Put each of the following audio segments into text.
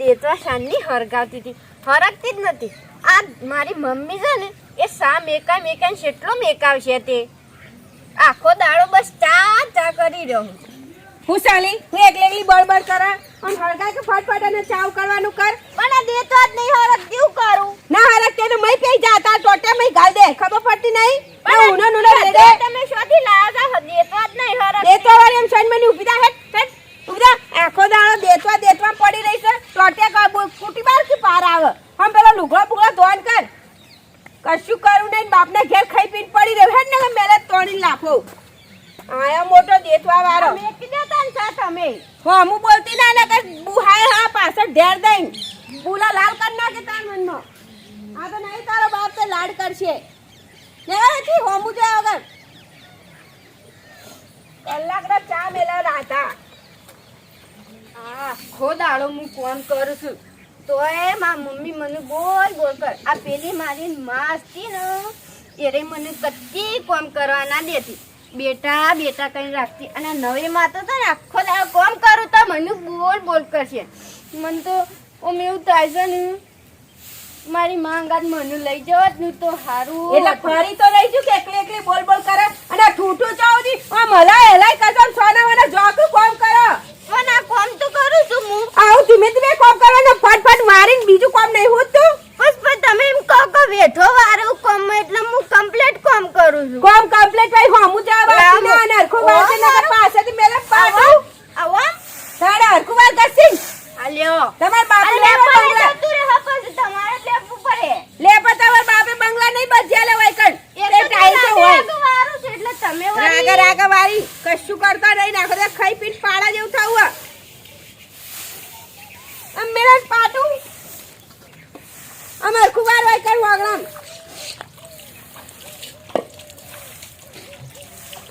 દેતવા શાનની હરગાવતી હતી. હરગતી જ નથી આ મારી મમ્મી છે ને એ સા મેકા મેકા કેટલો મેકાવશે તે? આખો દાડો બસ ચા ચા કરી રહ્યો હું. સાલી હું એકલી એકલી બળબડ કરા? અને હળગા કે ફટફટ અને ચાવ કરવાનું કર. પણ આ દેતવા જ નહીં હરગતી હું કરું? ના હરક તે તો મય પે જાતા ટોટે મય ગાલ દે ખબર પડતી નહીં? પણ ઉનો નુનો તમે શોધી લાવ્યા છો દેતવા જ નહીં હરગ દેતો વાળી એમ સન મને ઊભી થા હેટ. હેટ આખો દાણો દેતવા દેતવા પડી રહી છે. ટોટે કુટી બાર કે પાર આવે. હમ પેલો લુગડો બુગડો ધોન કર. કશું કરું નહીં બાપને ઘેર ખાઈ પીને પડી રહ્યો. હેડ ને મેલે તોડી લાફો આયા મોટો દેતવા વાળો. મેકી દેતા ને સા તમે હો હું બોલતી ના ને કે બુહાય હા પાછળ ઢેર દઈ બુલા લાલ કર ના નાખે તાર મનનો આ તો નહીં તારો બાપ તો લાડ કરશે. લેવા નથી હોમું જાય વગર કલાક ના ચા મેલા રાતા આખો દાડો હું કોમ કરું છું. તોય મા મમ્મી મને બોલ બોલ કર. આ પેલી મારી માસ્તી હતી ને એરે મને કદી કોમ કરવા ના દેતી. બેટા બેટા કઈ રાખતી? અને નવી માં તો ને આખો દાડો કોમ કરું તો મને બોલ બોલ કરશે. મને તો ઓમ એવું થાય છે ને મારી માંગાત મને લઈ જવા જ તો સારું એટલે ફરી તો રહી છું કે એકલી એકલી બોલ બોલ કરે? અને ઠૂઠું ચાવજી આ મલાય હલાય કરતા સોના મને જોકું કોમ કરો? પણ આ કોમ તો કરું છું હું. આવું ધીમે ધીમે કોમ કરવાનો ફટફટ મારીને બીજું કોમ નહીં હોતું બસ પણ તમે એમ કહો કે વેઠો વાળું કોમ એટલે હું કમ્પ્લીટ કોમ કરું છું. કોમ કમ્પ્લીટ ભાઈ હોમું જવા બાકી ના અને હરખું વાંચે ના પાસેથી મેલે પાડો આવો. તારે હરખું વાર કરશી આલ્યો તમાર બાપે અરે લેવા પણ બંગલા જતું રહે પછી તમારે લેવું પડે લે પણ તમાર બાપે બંગલા નહીં બચ્યા લે વૈકણ એ તે તો ટાઈમ તો હોય રાગે વારું છે એટલે તમે રાગા વળી- રાગા વાળી કશું કરતા નહીં નાખો તો ખાઈ પીને પાડા જેવું થવું આમ મેરા પાટું આમ હરખું વાર વૈકણ વાગણામ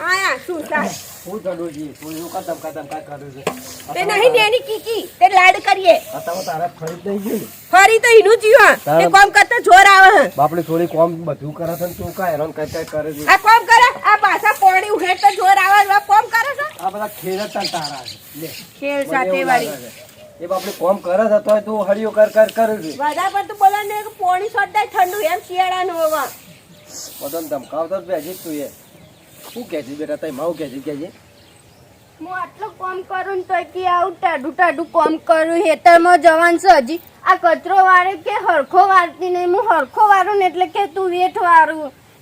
આયા શું થાય હું કરું છું તું એવું કદમ કદમ કાંઈ તે નહીં નેની કીકી. તે લાડ કરીએ. અત્યારે તારે ફરી જ ગયું ફરી તો એનું જીવા તે કોમ કરતા જોર આવે હે. બાપડે થોડી કોમ બધું કરે છે તું કા હેરાન કઈ કઈ કરે છે? આ કોમ કરે? આ પાછા પોણી ઉઘે તો જોર આવે આ કોમ કરે છે? આ બધા ખેલ જ તારા. લે. ખેલ સાથે વાળી. એ બાપડે કોમ કરે છે તોય તું હરિયો કર કર કરે છે. વધારે પડતું બોલા ને પોણી સોડાય ઠંડુ એમ શિયાળાનું હોવા. બધાને ધમકાવતો જ બેસી જ તું એ. શું કહે છે બેટા તઈ માવું કહે છે કે છે હું આટલું કોમ કરું ને તોય કે આવું ટાઢું ટાઢું કોમ કરું હેતરમાં જવાન છે હજી. આ કચરો વારે કે હરખો વારતી નહીં હું હરખો વાળું ને એટલે કે તું વેઠ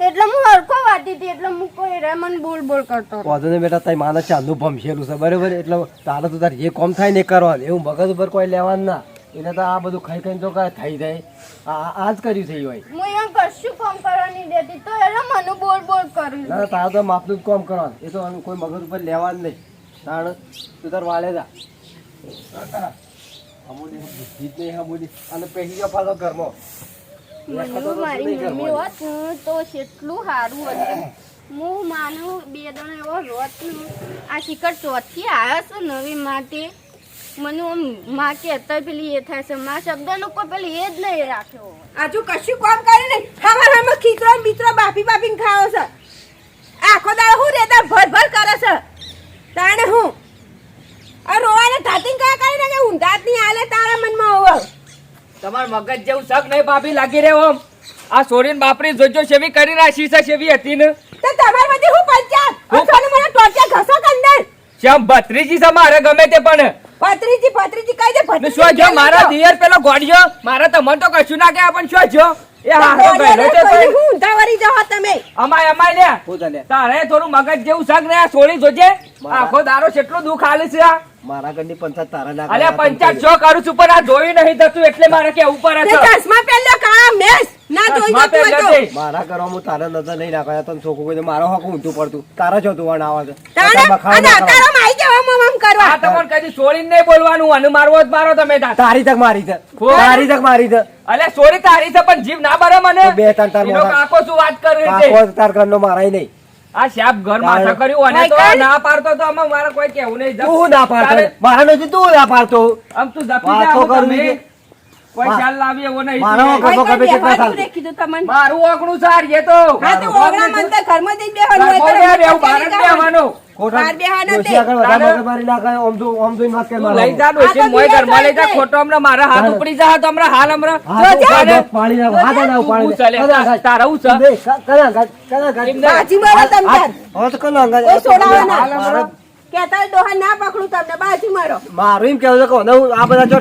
એટલે હું હરખો વારતી હતી એટલે હું કોઈ રે મને બોલ બોલ કરતો વાંધો નહીં બેટા તઈ માને ચાંદનું ભમશેલું છે બરાબર? એટલે તારે તો તારે જે કોમ થાય ને કરવાનું. એવું મગજ ઉપર કોઈ લેવાનું ના. એટલે તો આ બધું ખાઈ ખાઈને તો કાંઈ થઈ જાય. આ જ કર્યું છે હોય હું અહીંયા કશું કામ કરવાની દેતી તો એટલે મને બોલ બોલ કરું. ના તારે તો માપનું જ કામ કરવાનું. એ તો કોઈ મગજ ઉપર લેવાનું નહીં. તાણ તું તાર વાળે જા. હમુડી બુદ્ધિ જ નહીં હમુડી અને પહેરી ગયો પાછો ઘરમાં મને મારી મમ્મી હોત હું તો કેટલું સારું હતું હું માનું બે દણ એવો રોત આ શિખર ચોથી આવ્યો છે નવી માટે. મને આમ માં કે અત્યારે પેલી એ થાય છે. માં શબ્દનો કોઈ પેલી એ જ નહીં રાખ્યો આજુ કશું કામ કરે નહીં. હમર હમર ખીચડો ને બાફી બાફીને ખાવો છે. આખો દાળ હું રેતા ભર ભર કરે છે. તાણે હું? આ રોવાને ધાતીને કયા કરી નાખે ઊંધા જ નહીં હાલે તારા મનમાં હોવ? તમાર મગજ જેવું શક નહીં ભાભી લાગી રહ્યો આમ. આ સોરીન બાપરી જોજો સેવી કરી ના શીશા સેવી હતી ને તો તમાર બધી હું પંચાત હું અસોને મને ટોટિયા ઘસો કંદર શ્યામ ભત્રીજી છે મારે ગમે તે પણ. ભત્રીજી ભત્રીજી કઈ દે ભત્રીજી શું જો મારા દિયર પેલો ગોડિયો મારા તમને તો કશું ના કે પણ શું જો? એ હારો ગયેલો છે હું પણ ઊંધા વળી જાઓ તમે. અમાય અમાય લે હું તારે થોડું મગજ જેવું શક ને આ સોળી જોજે. આખો દારો કેટલું દુઃખ હાલે છે આ? મારા ઘરની પંચાયત તારા ના અલ્યા પંચાયત છો કરું છું પણ આ જોઈ નહીં થતું એટલે મારે કેવું પડે છે? ચશ્મા પહેરલો કાળા મેસ ના જોઈ. મારા ઘરમાં હું તારા નજર નહીં નાખવા તને છોકરું કોઈ મારો હક ઊંધું પડતું. તારા જો તું આવા તારા કરવા. જાવ આ તમને કદી છોડીને નહીં બોલવાનું અને મારવો જ મારો તમે તારી. તક મારી છે. તારી તક મારી છે. અલ્યા સોરી તારી છે પણ જીવ ના ભરે મને. તો બે ત્રણ તાર કાકો શું વાત કરી કાકો તાર ઘરનો મારાય નહીં. આ શાપ ઘર માથા કર્યું અને તો ના પાડતો તો આમાં મારે કોઈ કેવું નહીં. તું ના પાડતો? મારા નથી તું ના પાડતો. આમ તું જપી જા ખ્યાલ લાવી એવો નહીં. મારો ના બેહવાનું ચાલતું. રે કીધું તમને. મારું ઓગણું સાર એ તો. હા તો ઓગણા મન તો ઘરમાં જઈને બેહવાનું હોય તો બે બેહવું, બહાર ખોટા બાર બેહાના તે. આગળ વધારે તારે- મારી ના કરે, જો- આમ જોઈને વાત કરે તું લઈ જા ડોશી, મોય બીજા ઘરમાં લઈ જા ખોટો હમણાં મારા હાથ ઉપડી જા તો હમણાં હાલ હમણાં હા, તો તારે- હાથ હાથ ના તું પાડી પૂછ લે, નાખ. કના તારા છે? કના કના ગાંઠ. બાજી મારો તમ તાર. હવે તો કના ગાંઠ. કોઈ ડોહા ના પકડું તમને બાજી મારો મારું એમ કેવું છે કે હું આ બધા જો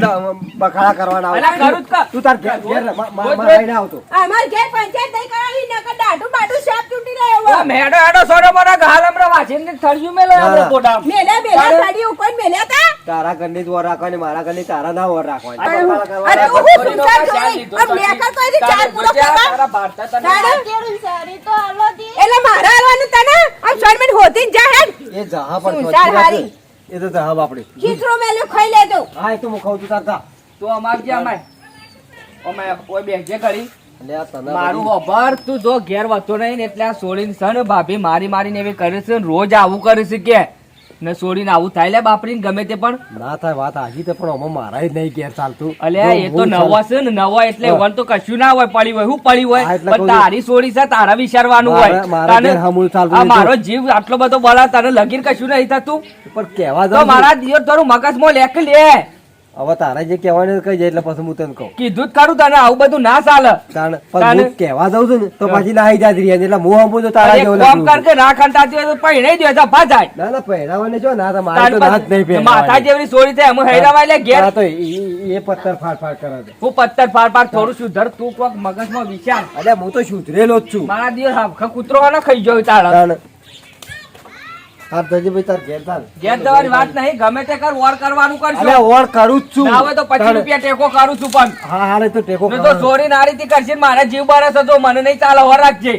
બખાડા કરવાના આવે. તું તાર ઘેર ઘેર રહે, મા- મા- રોજ મારા આઈને આવતો અમાર ઘેર પંચાયત નહીં કરાવી નકર દાઢું બાઢું સાપ તૂટી ઓ, રહ્યો મેડો હેડો સોડો મોડો હાલ હમણાં વાંચીને થળિયું મેલે ના, હમણાં ના. પોડામ. મેલ્યા મેલ્યા સાડી ઉપર મેલ્યા તા તારા ઘરની જ વર રાખવાની મારા ઘરની તારા ના વર રાખવાની. અરે હું છોરીનો જોઈ. લીધો આમ તો લેકર કોઈ દી તારે ચાર પૂરો કરવા. ભારતા તને તારે? સારી તો આલો દી. એટલે મારા હાલવાનું તને? આમ શર્મિન હોતી જા એ જહા પર સુનસાન હારી. એ તો જહા બાપડી ખીચરો મેલ્યો ખાઈ લેજો. હા એ તો હું ખાઉં છું તાર જા. તું અમાર જે અમાય અમાય ઓય ઘડી. કરી મારું બધી- તું જો ઘેર વધતો નહીં ને એટલે આ સોળીન સણ ભાભી મારી મારીને એવી કરે છે રોજ આવું કરે છે કે. ને સોડીને આવું થાય લે બાપરીને ગમે તે પણ. ના થાય વાત આજી તો પણ આમાં મારા જ નહીં ઘેર ચાલતું. અલ્યા એ તો હું છે ને નવો એટલે વન તો કશું ના હોય પડી હોય શું પડી હોય. પણ તારી સોડી છે તારા વિચારવાનું હોય. મારા- મારા તને- ઘેર ચાલતું મારો જીવ આટલો બધો બળા તને લગીન કશું નહીં થતું. પણ કહેવા તો. મારા દિવસ તારું મગજમાં લેખ લે. હવે તારા જે કહેવાનું કહી જાય એટલે પછી હું તને કહું. કીધું જ ખરું તને આવું બધું ના ચાલે. તાણ પણ હું કહેવા જાઉં છું ને તો પછી નાહી જાતી રહી એટલે હું હંપું તો તારા જેવું કામ કર કે ના ખંટાતી હોય તો પૈણે દે ભા જાય. ના ના પહેરાવાને જો ના તો મારે તો ના જ નહીં પછી માથા જેવી સોરી થાય અમે હેરાવા એટલે ઘેર. તો એ પથ્થર ફાડ ફાડ કરે છે હું પથ્થર ફાર ફાર થોડું સુધર તું કોક મગજમાં વિચાર. અરે હું તો સુધરેલો જ છું. મારા દિવસ હાવખા કૂતરો હાલો ખાઈ ગયો તારા. હા ભાઈ તાર ઘેર તાર ઘેર જવાની વાત નહીં ગમે તે કર ઓર કરવાનું કરશો. અલ્યા ઓર કરું જ છું. ના હોય તો પચીસ તાણ. રૂપિયા ટેકો કરું છું પણ. હા હા તો ટેકો ને તો ચોરી નારી થી કરશે ને મારા જીવ બારે હતો મને નહીં ચાલે ઓર રાખજે.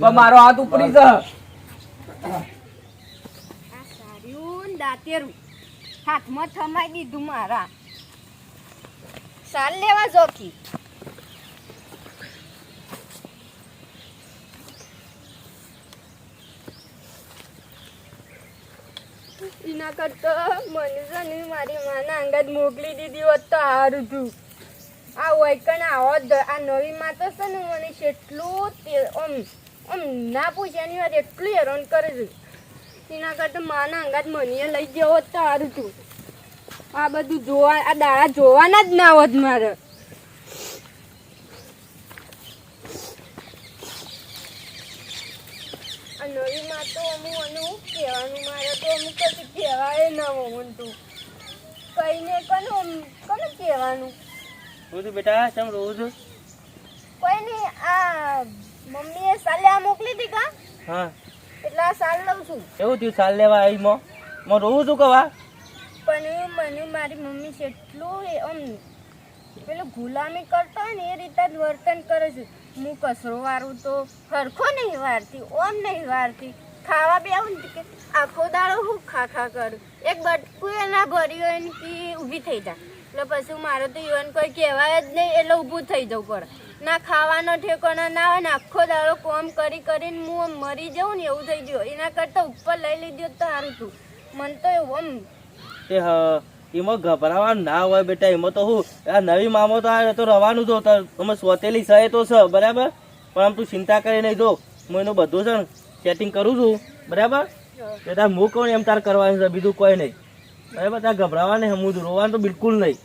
પણ મારો હાથ ઉપરી છે. આ સાર્યું ને દાંતેરું. હાથમાં થમાઈ દીધું મારા. સાલ લેવા જોખી એના કરતો. મને છે ને મારી માના અંગાત મોકલી દીધી હોત તો સારું હતું આ વૈકણ આવો આ નવી માં તો છે ને મને કેટલું આમ આમ ના પૂછ્યાની વાત એટલું હેરાન કરે છે. એના કરતાં માના અંગાત મને લઈ ગયો હોત તો સારું હતું આ બધું જોવા આ દાડા જોવાના જ ના હોત મારે આ નવી માં તો અમુક અને હું કહેવાનું મારે તો અમુક કશું કહેવાય ના મમન તું કઈને કનું કનું કહેવાનું રોજ બેટા ચમ રોજ? કોઈ નહીં આ મમ્મીએ સાલ્યા મોકલી હતી કા હા. એટલે આ સાલ લઉં છું. એવું થયું ચાલ લેવા આવી મો મો રોવું છું કવા પણ મને મારી મમ્મી એ આમ પેલું ગુલામી કરતો હોય ને એ રીતે જ વર્તન કરે છે. હું કસરો વારું તો સરખો નહીં વારતી ઓમ નહીં વારતી. ખાવા બે આવું કે આખો દાડો હું ખા ખા કરું. એક બટકું એના ભર્યું હોય ને કે ઊભી થઈ જાય. એટલે પછી મારો તો ઈવન કોઈ કહેવાય જ નહીં, એટલે ઊભું થઈ જવું પડે. ના ખાવાનો ઠેકાણો ના હોય ને આખો દાડો કોમ કરી કરીને હું મરી જાઉં ને એવું થઈ ગયું એના કરતાં ઉપર લઈ લીધો તો સારું હતું. મને તો એવું આમ એમાં ગભરાવાનું ના હોય બેટા, એમાં તો હું, આ નવી મામો તો આ તો રવાનું જો તમે સોતેલી સહે તો છે બરાબર? પણ આમ તું ચિંતા કરી નહીં, જો, હું એનું બધું છે ને સેટિંગ કરું છું બરાબર? બેટા હું કહું એમ તાર કરવાનું છે બીજું કોઈ નહીં. બરાબર? તાર ગભરાવા નહીં હું રોવાનું તો બિલકુલ નહીં.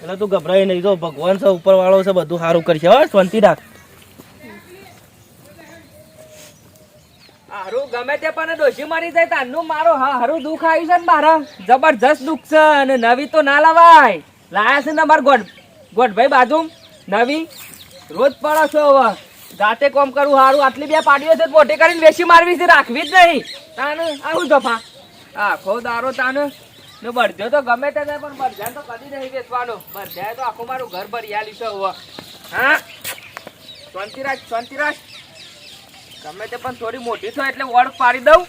એટલે તું ગભરાય નહીં. જો ભગવાન છે ઉપરવાળો છે બધું સારું કરશે. હવે શાંતિ રાખ. હારું ગમે તે પણ ડોશી મરી જાય તારનું મારો હા હારું દુઃખ આવ્યું છે ને મારા. જબરજસ્ત દુઃખ છે અને નવી તો ના લવાય. લાયા છે ને માર ગોડ ગોડભાઈ બાજુ? નવી? રોજ પડો છો હવે. જાતે કોમ કરવું હારું, આટલી બે પાડીઓ છે મોટી કરીને વેસી મારવી છે, રાખવી જ નહીં. તાને આવું જફા આખો દારો તાને, ને બરજો તો ગમે તે પણ બરજા તો કદી નહીં વેચવાનો. બળદ્યા તો આખું મારું ઘર ભરિયાલી છે, હવે. હા? શાંતિરાજ શાંતિરાજ. ગમે તે પણ થોડી મોટી થાય એટલે ઓળખ પાડી દઉં.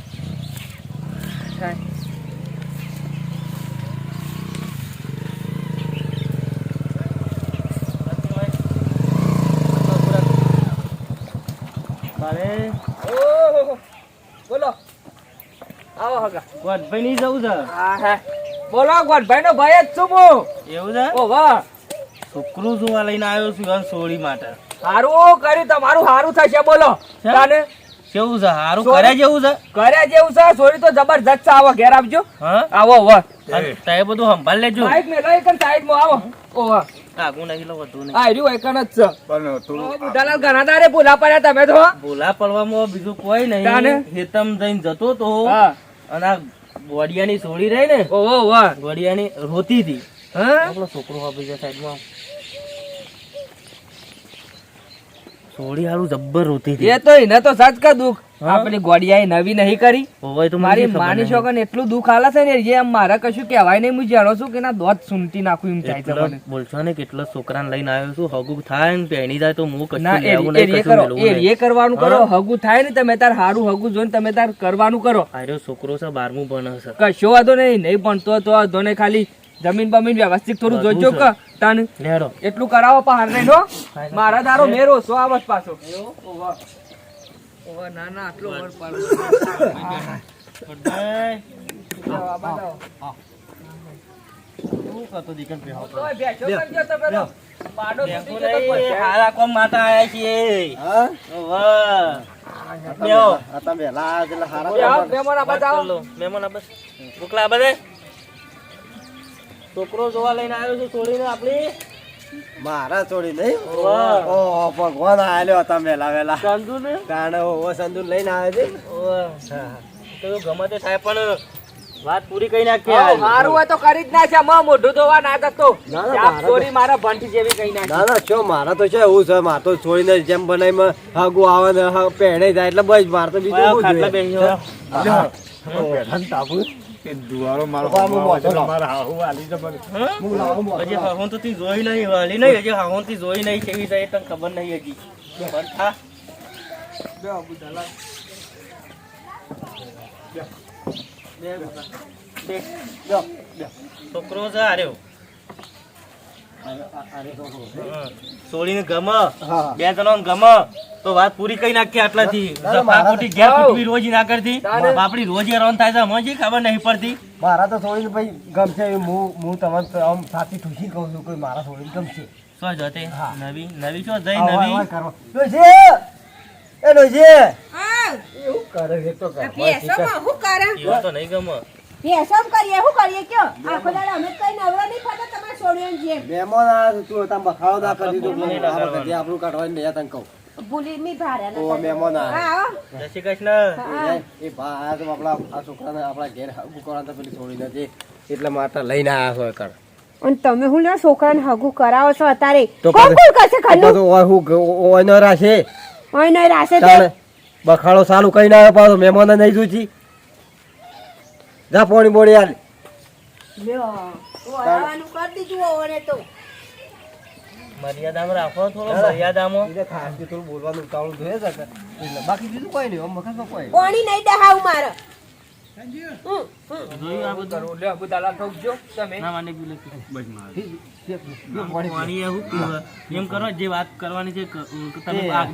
મારે. ઓહો. બોલો. આવો હગા ગોઠભાઈ નહીં જવું છે. હા હા. બોલો ગોઠભાઈ નો ભાઈ જ છું હું. એવું છે? ઓ વાહ. છોકરું જોવા લઈને આવ્યો છું અને સોળી માટે. હારું કર્યું તમારું સારું થશે બોલો? તાને? કેવું છે? સારું. કર્યા જેવું છે? કર્યા જેવું છે? સોરી તો જબરજસ્ત છે આવો ઘેર આવજો. હા? આવો આવો. તે બધું સંભાળ લેજો. સાઈડ મેલો એક સાઈડમાં આવો. ઓવા આગું નહીં લો વધુ નહીં. આ રહ્યું એકન જ છે. ઓ, બુઢાલાલ ઘણા ભૂલા પડ્યા તમે તો. ભૂલા પડવામાં બીજું કોઈ નહીં. હેતમ જઈને જતો તો. અને આ ગોડિયાની સોળી રહી ને ઓહો વાહ. ગોડિયાની રોતી હતી. હા? આપણો છોકરો આપી જાય સાઈડમાં. સોળી હારું જબ્બર રોતી હતી. એ તો એને તો સચ કા દુઃખ આપણી ગોડિયાએ નવી નહીં કરી. તો મારી માની નહીં. છોકરાને એટલું દુખ આલે છે ને આમ મારે કશું કહેવાય નહીં હું જાણો છું કે ના દોત સુનતી નાખું એમ થાય છે બોલશો ને કેટલો છોકરાને લઈને આવ્યો છું હગુ થાય ને પહેણી જાય તો હું કશું ના એ લેવું એ નહીં કશું એ કરવાનું કરો હગુ થાય ને તમે તાર હારું હગુ જોઈને તમે તાર કરવાનું કરો. આર્યો છોકરો છે બારમું ભણે છે. કશો વાંધો નહીં નહીં ભણતો તો વાંધો નહીં ખાલી જમીન બમીન વ્યવસ્થિત થોડું જોજો કે તન લેડો એટલું કરાવો પહાડ રે નો મારા દારો મેરો સો આવત પાછો ઓવા. ઓવા, ના ના આટલો વર આવો. તોય બેસો કરજો તમે છોકરો જોવા લઈને આવ્યો છું છોડીને આપણી. મારા છોડી નહીં. ઓહો ભગવાન આવેલો હતા મેલા વેલા. સંધુ ને તાણે ઓવો સંધુ લઈને આવે છે. તો ગમે તે થાય પણ વાત પૂરી કઈ નાખી હારું હોય તો કરી જ ના છે માં મોઢું ધોવા ના ના, ના, મારા ભંઠી જેવી કઈ ના ના ના છો મારા તો છે એવું છે માર તો છોડીને જેમ બનાવી હગુ આવે ને હા પહેણે જાય એટલે બસ માર તો બીજું શું ખાટલા જોઈએ? બેસી દુવારો લાવું હજી હાહું તો તી જોઈ નહીં વાલી નહીં હજી હાહોનથી જોઈ નહીં કેવી જાય તને ખબર નહીં હજી. પણ બે. છોકરો છે આર્યો. છોડીને ગમ બે ત્રણ ગમ. તો વાત પૂરી કઈ નાખી આટલાથી. ના, ના, ઘેર કુટવી રોજ ના કરતી. બાપડી રોજ રોન થાય છે હમણાં ખબર નહીં પડતી. મારા તો છોડીને ભાઈ ગમશે હું હું તમને આમ સાચી ઠૂસી કહું છું કે મારા છોડીને ગમશે શું જતે. નવી નવી શું જઈ નવી. કરવા. ડોશી! એ! હા. એવું કરે તો કરે. કરે? તો નહીં ગમે. ભેંસોમાં કરીએ? શું કરીએ? કયો? આખો દાડો અમે કઈ નવરા નહીં ફરતા તમારે છોડ્યો જેમ. મહેમાન આ તું તમે બખાડો ના કરી દીધું. નહીં આ લગાડવાનું. બધી આપણું કાઢવાની નહીં તને કહું. ભૂલી મી ભારે ઓ મહેમાન આ જય શ્રી કૃષ્ણ. એ ભા તો આપણા આ છોકરાને આપણા ઘેર હાગું તો પેલી છોડી નથી. એટલે માટે લઈને આવ્યા છો કર અને તમે હું લ્યો છોકરાને હગુ કરાવો છો અત્યારે? તો કોણ કોણ કરશે તો હું ઓય ન રાશે. ઓય બખાડો સાલું કઈ ના આવ્યો પાછો. મહેમાન નહીં જોઈતી. જા પોણી બોણી હાલ. લ્યો ઓરાવાનું કરી દીધું ઓવરે તો. મર્યાદામાં રાખો થોડો મર્યાદામાં. એટલે ખાસ કે થોડું બોલવાનું ઉતાવળું જોઈએ છે એટલે બાકી બીજું કોઈ નહીં મગજમાં કોઈ પાણી નહીં દહાવ મારે. જોયું આ બધું? કરું લ્યો બુધાલા ઠોકજો તમે. ના માને બી લખી પાણી. પાણી એવું પીવે. એમ કરો જે વાત કરવાની છે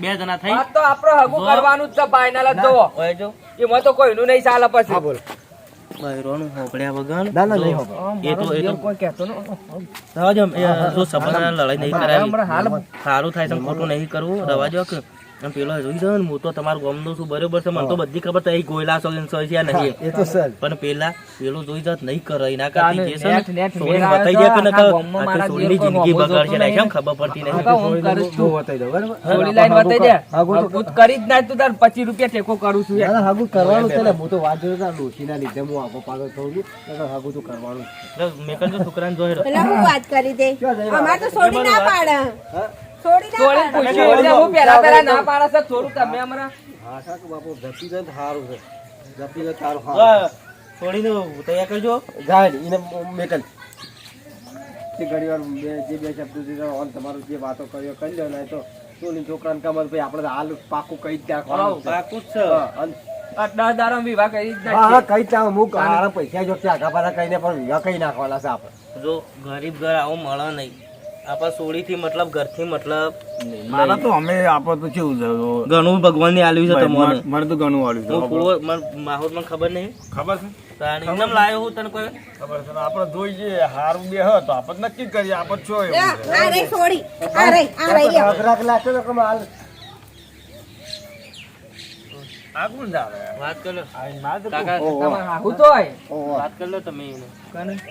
બે જણા થઈ. આ તો આપણો હગું કરવાનું જ છે ફાઇનલ જ જોવો. જો. એમાં તો કોઈનું નહીં ચાલે પછી. બોલ. બૈરોનું હોપડ્યા વગર. ના ના નહીં જો. એ તો એ તો કોઈ કહેતો ને રવા જો સંબંધના લડાઈ નહીં કરાવી. હાલ સારું થાય તો ખોટું નહીં કરવું. રવાજો કે અને પેલો જોઈ ને હું તો તમારું ગમનો છું બરોબર છે મને તો બધી ખબર થઈ ગોયલા છો ને સોય છે નહીં. એ તો સર. પણ પેલા પેલો જોઈ જાત નહીં કરે એના કારણે જે છે ને નેટ બતાઈ દે કે તો નકર આખી મારા સોનીની દેર પર જિંદગી બગાડશે ને કેમ ખબર પડતી નહીં. હું કરું છું. બતાઈ દો બરાબર? થોડી લાઈન બતાઈ દે. હાગું તો- કરી. જ ના તું તાર પચીસ રૂપિયા ટેકો કરું છું ના, યાર. હાગું કરવાનું છે ને હું તો વાત જોતા તો ડોશીના લીધે હું આગો પાછો થઉં છું એટલે હાગું તો કરવાનું. મેં કહ્યું છોકરાને જોઈ રહ્યો. પેલા હું વાત કરી દે? અમાર તો સોડી ના પાડે. ના થોડી પૂછ્યું. એટલે હું ના પાડે છે થોડું તમે હમણાં હા કાકા બાપુ જપી જાય સારું છે. જપી જાય તારું હા, સારું તૈયાર કરજો. જાય એને મેકલ તે ઘણી વાર જે બે શબ્દો જે ઓન તમારું જે વાતો કર્યો કરી લો નહીં તો સોની છોકરાને કમર ભાઈ આપણે હાલ પાકું કઈ જ નાખવાનું છે. પાકું જ છે. હા, અને આ દસ દાડા વિવાહ કરી હા, કઈ હું પૈસા જો ત્યાં પાછા કહીને પણ વિવાહ કઈ નાખવાના છે આપણે. જો ગરીબ ઘર આવું મળે નહીં. આપણા સોળીથી મતલબ ઘરથી મતલબ મારા તો અમે આપણે તો કેવું છે ઘણું ભગવાનને આલ્યું છે તમને. મને તો ઘણું હું છે પૂરો માહોલ મને ખબર નહીં. ખબર છે? તાણે લાયો હું તને કોઈ? ખબર છે. આપણે જોઈ જઈએ હારું બે હ તો આપણે નક્કી કરીએ આપણે છો એવું આ સોડી આ આ માલ આ કોણ વાત કરી. લો આ ના તો કાકા ઓહો. તો વાત કરી લો તમે એને.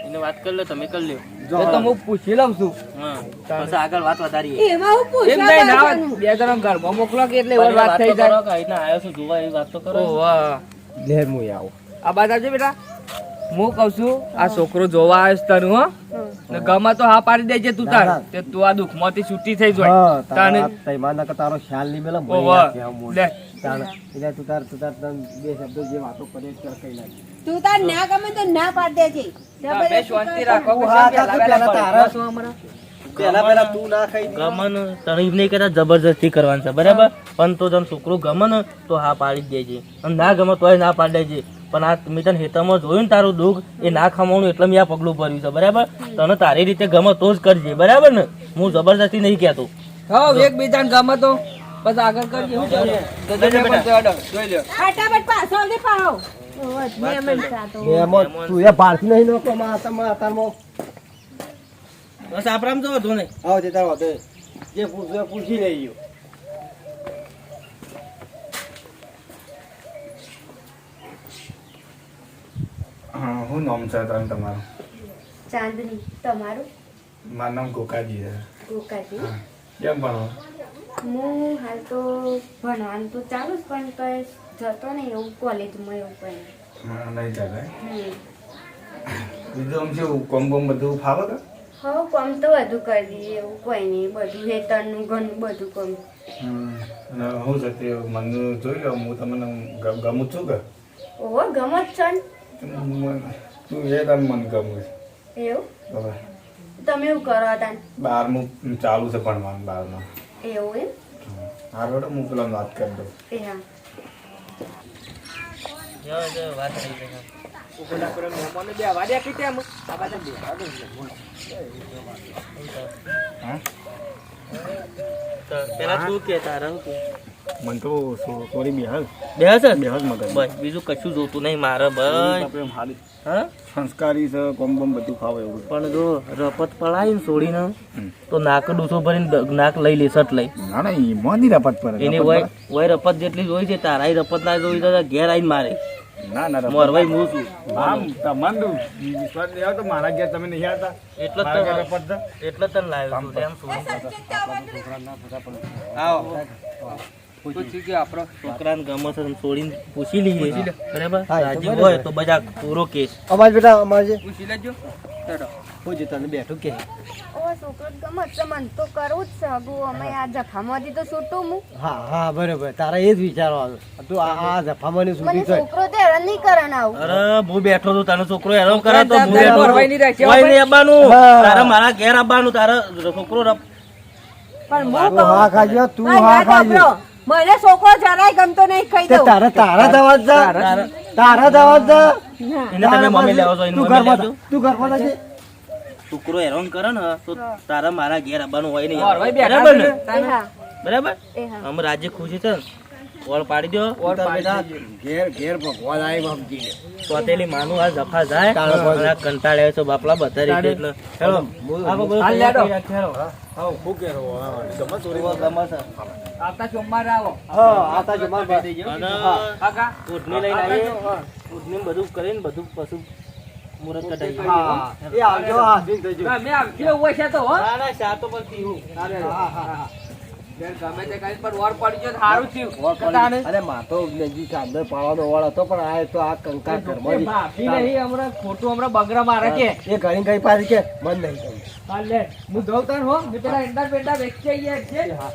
એને વાત કરી લો તમે કરી લ્યો. એ તો હું પૂછી લઉં છું. હા. પછી આગળ વાત વધારીએ. એમાં હું એમ નહીં ના બે જણા ઘરમાં મોકલો કે એટલે પણ વાત થઈ જાય. કરો કે અહીંના છું જોવા એવી વાત તો કરો. ઓહો. લેર મું આવું. આ બાજુ આવજે બેટા. હું કઉ છું આ છોકરો જોવા આવ્યો છે તને હો. ને ગમે તો હા પાડી દેજે તું તાર. તે તું આ દુઃખમાંથી છૂટી થઈ જાય તાને તારા તારો ખ્યાલ નહીં મેલે. લે. તાણે. એટલે તું તાર તું તાર બે શબ્દો જે વાતો કરે કર કઈ નાખ. તું તાર ના ગમે તો ના પાડ દેજે તમે શાંતિ રાખો હા તા કાકા, પેલા તારા. શું અમારા? પેલા પેલા તું ના ખાઈ ગમન તને નહીં કહેતા જબરજસ્તી કરવાનું છે બરાબર? પણ તો તને છોકરો ગમે ને તો હા પાડી જ દેજે. અને ના ગમે તોય ના પાડી દેજે. પણ આ મેં તને હેતામાં જોયું ને તારું દુઃખ એ ના ખમાવાનું એટલે મેં આ પગલું ભર્યું છે બરાબર? તને તારી રીતે ગમે તો જ કરજે બરાબર ને? હું જબરજસ્તી નહીં કહેતો. હા એકબીજાને ગમે તો. બસ આગળ કરજે હું? જજે ને પણ ચાલો, જોઈ લે. ફટાફટ પાછો આવજે હા હું નામ છે તમારું? ચાંદની તમારું? મારું નામ કોકાજી છે. ગોકાજી. કેમ ભણો હું હાલ તો ભણવાનું તો ચાલુ જ પણ તો જતો નહીં એવું કોલેજમાં એવું પણ નહીં ચાલે બીજું આમ શું કોમ બોમ બધું ફાવે કે? હા કોમ તો બધું કરી દઈએ એવું કોઈ નહીં. બધું હેતરનું ઘણું બધું કોમ. હું છે તે મને જોઈ લો હું તમને ગમું છું કે? ઓહો ગમત છે ને? મને- તું એ તને મને ગમું છે. એવું? તમે એવું કરો હતા બારમું ચાલુ છે ભણવાનું બારમાં. એવું એમ? હારો હું પેલા વાત કરી દઉં. એ હા. જો, જો, વાત થઈ ગઈ. પેલા પેલા મહેમાનને બેહવા દે કે આમ આ બાજુ બેહવા દે. હા? પેલા તું કે તારે કે? મને તો સોરી બિહાર બે છે? બિહાર મગજ. બસ બીજું કશું જોતું નહીં મારે હા? સંસ્કારી છે કોમ બમ બધું ફાવે એવું. પણ જો રપત પડાય ને છોડીને તો નાક ડૂસો ભરીને નાક લઈ લે સટ લઈ. ના ના એમાં નહીં રપત પર એની વય વય રપત જેટલી જોઈ છે તારાય રપત ના જોઈ તો ઘેર આવીને મારે. ના ના મોરવાઈ હું છું. આમ તમારે વિશ્વાસ નહીં આવતો. મારા ઘેર તમે નહીં આવતા. એટલે જ છે. એટલે જ તને લાવ્યો છું તેમ છોડી આવો પૂછી કે આપણો છોકરાને ગમે છે છોડીને પૂછી લઈએ. બરાબર? તો રાજી બરાબર. હોય તો બધા પૂરો કેસ. અમાર બેટા અમાર પૂછી લેજો. ચલો. હું તને બેઠું કે. છોકરો હેરાન નહીં કરે ને આવું. અરે હું બેઠો છું તને છોકરો હેરાન કરે તો હું બેઠો કોઈ નહીં આવવાનું તારા મારા ઘેર આવવાનું તારે છોકરો રપ- પણ હું હા ખાજો તું હા ખાજો. મને છોકરો જરાય ગમતો નહીં ખાઈ દઉં. તારા તારા દવા જા. તારા દવા જા. એને તમે મમ્મી લેવો છો તું ઘરમાં. તું ઘરમાં છે છોકરો હેરાન કરે ને તો તારા મારા ઘેર આવવાનું હોય નહીં. બરાબર ને? બરાબર? એ અમે રાજ્ય ખુશી છે ઓળ પાડી દો. ઓળ પાડી ઘેર ઘેર ભગવાન આવી બાપજી. ને. સોતેલી માનું આ જફા જાય. તારે કંટાળે છો બાપલા બધા રીતે એટલે હેલો. હાલ. લેડો. હેલો. હા હું કે રહો? હા ગમે ચોરી ગમે છે. આવતા સોમવારે આવો. હા આ તાજો માર બા. અને કાકા. ઉઠની લઈને આવીએ. ઉઠની બધું કરીને બધું પશુ મુરત કઢાઈ હા. એ આવજો હા. મેં કેવું હોય છે તો હો? ના ના શા તો પણ પીવું હા, હા, હા. બેન, ગમે તે કાંઈ પણ વર પડી ગયો સારું થયું ઓળ પડી. તાને. અરે માતો નજી ચાદર પાવાનો હતો પણ આ તો આ ભાભી નહીં હમણાં ખોટું હમણાં બગરા મારે કે એ ઘણી કઈ પાછી કે મન નહીં. હું તને હો પેલા એંડા પેંડા વેચી છે હા